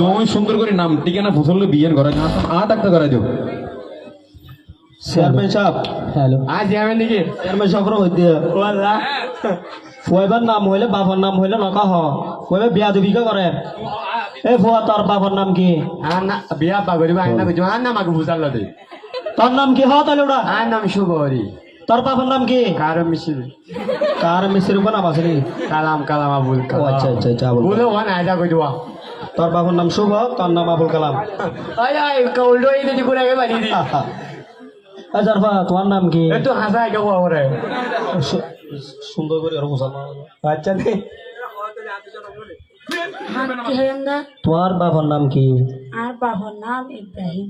তুমি সুন্দর করে নাম ঠিকানা ফুসল বিয়েন ঘরে আ ডাক্তার করাই দিও। চেয়ারম্যান সাহেব। হ্যালো। আজ যাবেন নাকি? চেয়ারম্যান সাহেব হই দিয়ে। ফুয়াইবার নাম হইলে বাবার নাম হইলে নকা হ। ফুয়াইবার বিয়া দিবি কে করে? এ ফুয়া তোর বাবার নাম কি? বিয়া বাগরি বা না বুঝো। আর না মাকে বুঝাল দে তোর নাম কি হ তাহলে ওটা? আর নাম শুভরি তোর বাবার নাম কি? কারও মিছিল কার মিস্ত্রির উপর নাম আছে কালাম কালাম আবুল ও আচ্ছা আচ্ছা আচ্ছা আবুল বলে ওয়ান আয়দা কই দিবা তোর বাবার নাম শুভ তোর নাম আবুল কালাম। আয় আয় কৌলডো এই দিদি করে বাড়ি দি। আচ্ছা তোমার নাম কি? এতো হাসা কে ওরে সু- সুন্দর করে আরও বোঝানো আচ্ছা দে। তোমার বাবার নাম কি? আর বাবার নাম ইব্রাহিম।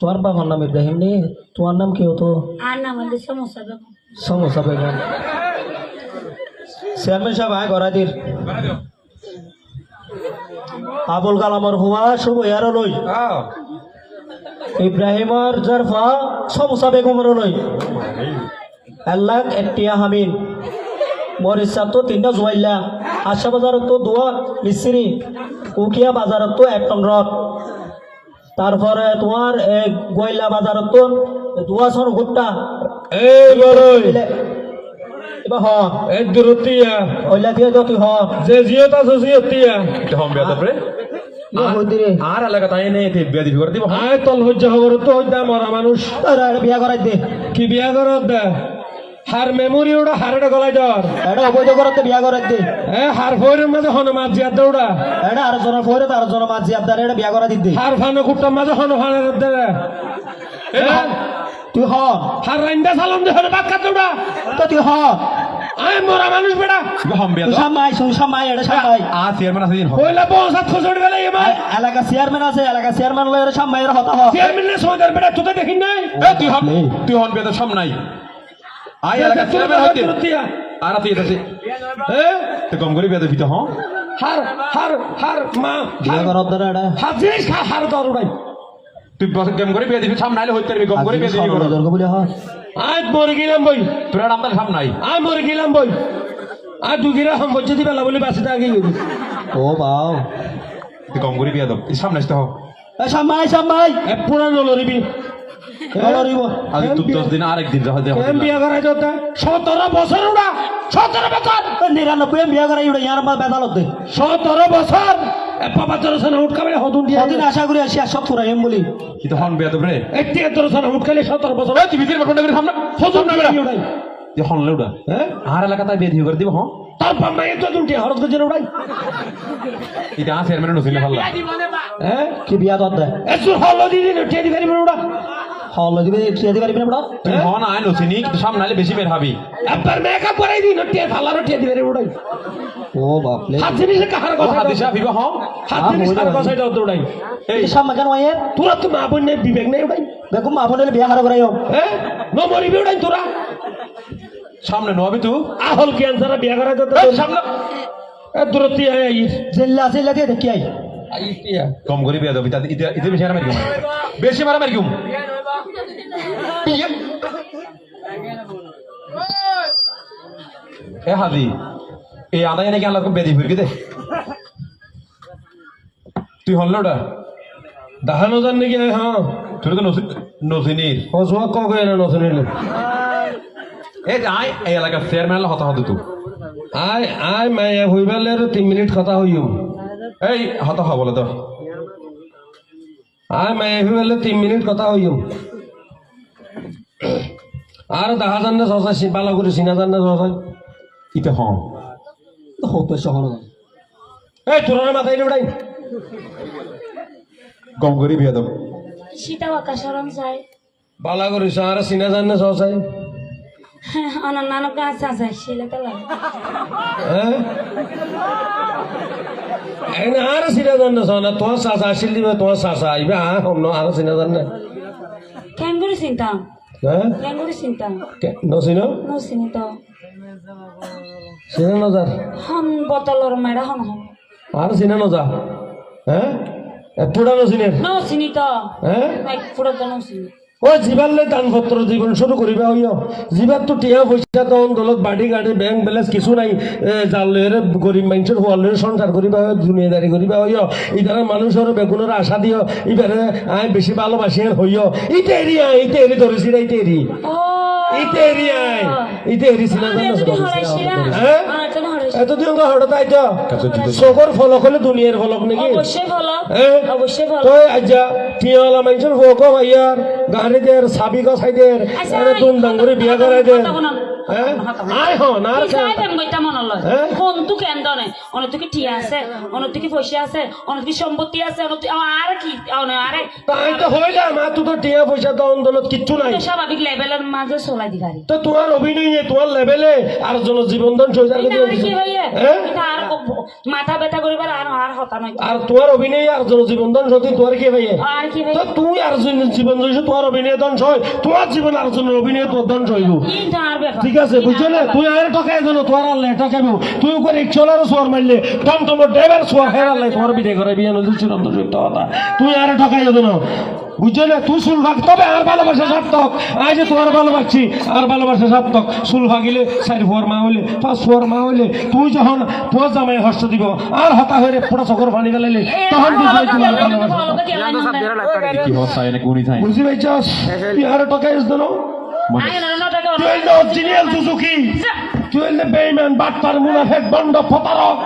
তোমার বাবার নাম ইব্রাহিম নে তোমার নাম কি হতো? সমস্যা বেগম। চেয়ারম্যান সাহেব আয় গড়াই দির আবুল কালামর হুয়া শুভ ইয়ার লই। ইব্রাহিমর জারফা সমস্যা বেগমর লই। আল্লাহ এটিয়া হামিন। মোর ইচ্ছা তো তিনটা জুয়াইলা আশা বাজারত তো দুয়া মিস্ত্রি উকিয়া বাজারত তো এক টন তারপরে তোমার এ, গয়লা বাজারত তো দুয়া সর ভুট্টা। এই বড়ই। এবার হ। দূরতিয়া। দিয়ে হ? যে জিয়ত আছে জিয়তিয়া। এটা হম বিয়া তারপরে হই আর এলাকা তাই নেই বিয়া দিবি করে দিব আয় তল হজ্জ খবর তো হইতা মরা মানুষ বিয়া করাই দে। কি বিয়া করত দে? হার মেমোরি ওটা হারটা গলাই দর এটা অবৈধ করাতে বিয়া করাই দে এ হার ফয়ের মাঝে হন মাছ জিয়ার দৌড়া। এটা আর জনের ফয়রে তার জনের মাঝি আপনার এটা বিয়া করাই দিতে হার ফানো কুট্টার মাঝে হন ফানের দে তুই হ। হার রাইন্দা সালাম দে হন বাক্কা দৌড়া। তো তুই হ। আয় মরা মানুষ বেটা হম বিয়া তুই সামাই শুন সামাই এটা সামাই আ চেয়ারম্যান আছে দিন। কইলা বসাত খসড় গেলে এ- এলাকা চেয়ারম্যান আছে এলাকা চেয়ারম্যান লয় এটা সামাই এর হতা হ। চেয়ারম্যান সৌদার বেটা তুই দেখিন নাই। এ তুই হম তুই হন সাম নাই। আয় এলাকা চেয়ারম্যান হইতে দূরতিয়া আর তুই এটা এ? তো কম করে হ্যাঁ? হার হার হার মা এটা খা হার তুই বস গেম করে বিয়া দিবি? সাম নাইলে হইতে পারবি কম করে বিয়া দিবি করো। সর্বজর্গ বলে হ আজ মরে গেলাম বই। তোর আজ মরে গেলাম বই। আজ দুগিরা সম্পর্ক দিবে না বলে বাসিতে আগে গেলি। ও বাও। তুই কম করে বিয়া দাও। এই সামনে আসতে হোক এ সামাই সামাই এ পুরা নলরিবি নলরিব আজ তুই দশ দিন আরেক দিন বিয়া করাই দিতে সতেরো বছর ওরা সতেরো বছর। নিরানব্বই বিয়া করাই উড়ে ইয়ার মা বেদালত দে। সতেরো বছর। পাপা তোর সানে উঠ খাবে হতুন দিয়া কদিন আশা করি আসি আর সব ফুরাইম বলি। কিন্তু হন বিয়া দেবে রে একটি তোর সানে উঠ খাইলে সতেরো বছর। তুই ভিতরে বটন করে সামনে। হতুন না বেড়া হন লেউডা হ্যাঁ? আর এলাকা তাই বিয়া করে দিব হ্যাঁ? তার পাম্মা এত দুটি হরত গজের উড়াই এটা আছে চেয়ারম্যান নসিলে ভাল্লা। হ্যাঁ? কি বিয়া দত দে? এসুর হল দিদি টিয়া দিবারি উড়া হল দিবে টিয়া দিবে পারিবি না বড় তুই হন আয় নসিনি কিন্তু সামনে আইলে বেশি বের হবি। একবার মেকআপ করাই দিন টিয়া ফালারো টিয়া দিবারি উড়াই ও হাত জিনিস কাহার কথা হাত কাহার কথা এটা দৌড়াই এই সামনে কেন আয়ে তোরা তো মা বোন বিবেক নেই উড়াই দেখো মা বোনের বিয়া হারা করাইও। হ্যাঁ? ন মরিবি উড়াই তোরা। সামনে নবি তুই আহল ক্যান্সার বিয়া করাই দিতে সামনে। এ দূরত্ব আয় আইস জেল্লা জেল্লা দিয়ে দেখি আই কম করে বিয়া দেবি তাতে ইতে ইতে বেশি কিউম বেশি মারামারি কিউম এ হাদি এই আদা এনে কি আল্লাহ বেদি ফিরকি দে। তুই হল না ওটা? দেখানো জান নাকি হ্যাঁ। তোর তো নসিনির হসুয়া ক কয়ে না যে আয় এই এলাকার চেয়ারম্যান হতা হতো আয় আয় মায়া হইবালে তিন মিনিট কথা হইম এই হতা বলে তো আয় মায়া হইবালে তিন মিনিট কথা হইম আর দেখা যান না সসাই বালা করে চিনা যান না সসাই ইতে হম হতো শহর এই তোর মাথায় উড়াই কম করে বিয়া দেব সীতা আকাশরণ যায় বালা করিস আর চিনা যান না সসাই অনার নানক গাছ আছে সেলে তো লাগে না আর চিনা যান না সনা তোমার চাচা আসিল দিবে তোমার চাচা আইবে আ হম আর চিনা যান না কেন করে চিন্তাম হ্যাঁ কেন করে চিন্তাম নচিন নচিনি তো চিনা নজার হন বতলর মেড়া হন আর চিনা নজা হ্যাঁ পুরা নচিনের নচিনি তো হ্যাঁ পুরো তো নচিনি ও জীবালে দানপত্র জীবন শুরু করিবা হইও। জীবার তো টিয়া পয়সা তখন দলত বাড়ি গাড়ি ব্যাংক ব্যালেন্স কিছু নাই। এ, জাল লয়ের গরিব মানুষের হওয়ার লয়ের সংসার করিবা হয় দুনিয়াদারি করিবা হইও। ইধারে মানুষের বেগুনের আশা দিও ইবারে আয় বেশি ভালোবাসি আর হইও। ইতে এরি আয় ইতে এরি ধরেছি না ইতে এরি ও ইতে এরি আয় ইতে এরি ছিল হ্যাঁ? এতদিন হরাইছি এতদিন তো? হঠাৎ তাই তো চোখর ফলক হলে দুনিয়ার ফলক নাকি? অবশ্যই ভালো হ্যাঁ? অবশ্যই ভালো তো আজ্জা টিয়াওয়ালা মানুষের হোক ভাইয়ার গাড়ি দের সাবি গছাই দের আচ্ছা, আরে দুম দাম বিয়া করাই দের হ্যাঁ? হন আর দেন লয়? হ্যাঁ? কোন তু টিয়া আছে পয়সা সম্পত্তি আছে অনেক তুই আর কি অনেক আরে তাই তো হইলা মা তুই তো টিয়া পয়সা তো অন্দলত কিচ্ছু নাই। তো স্বাভাবিক লেভেলের মাঝে চলাই দি গাড়ি তো তোমার অভিনয় তোমার লেভেলে আর জন জীবন ধন সজার এটা আর কি হ্যাঁ? মাথা ব্যথা করিবার আর আর হতা নয় আর তোমার অভিনয় আর জন জীবন দান সত্যি তোমার কি ভাইয়ে আর কি ভাই তো তুই আর জন জীবন দইছ তোমার অভিনয় ধ্বংস হয় তোমার জীবন আর জনের অভিনয় তোর আর ব্যাপার ঠিক আছে বুঝছ না? তুই আর টকাই জানো তোর আল্লাহ টাকাবো তুই করে চলার সোয়ার মারলে টম টম ড্রাইভার সোয়ার হের আল্লাহ তোমার বিদে করে বিয়ে নদী চিরন্ত সত্য কথা তুই আর টকাই জানো বুঝছ না? তুই চুল ভাগ তবে আর ভালোবাসা সার্থক আজ যে তোমার ভালোবাসছি আর ভালোবাসা সার্থক চুল ভাগিলে চার ফুয়ার মা হইলে পাঁচ ফুয়ার মা হইলে তুই যখন তোমার জামাই হস্ত দিব। আর হতা হয়ে পড়া চকর পানি গেলে তখন বুঝবে তোমার ভালোবাসা বুঝি পাইছস? তুই আর টকাই জানো তুই অরিজিনাল সুজুকি। তুই বেইমান বাটপার মুনাফেক বন্ড ফতারক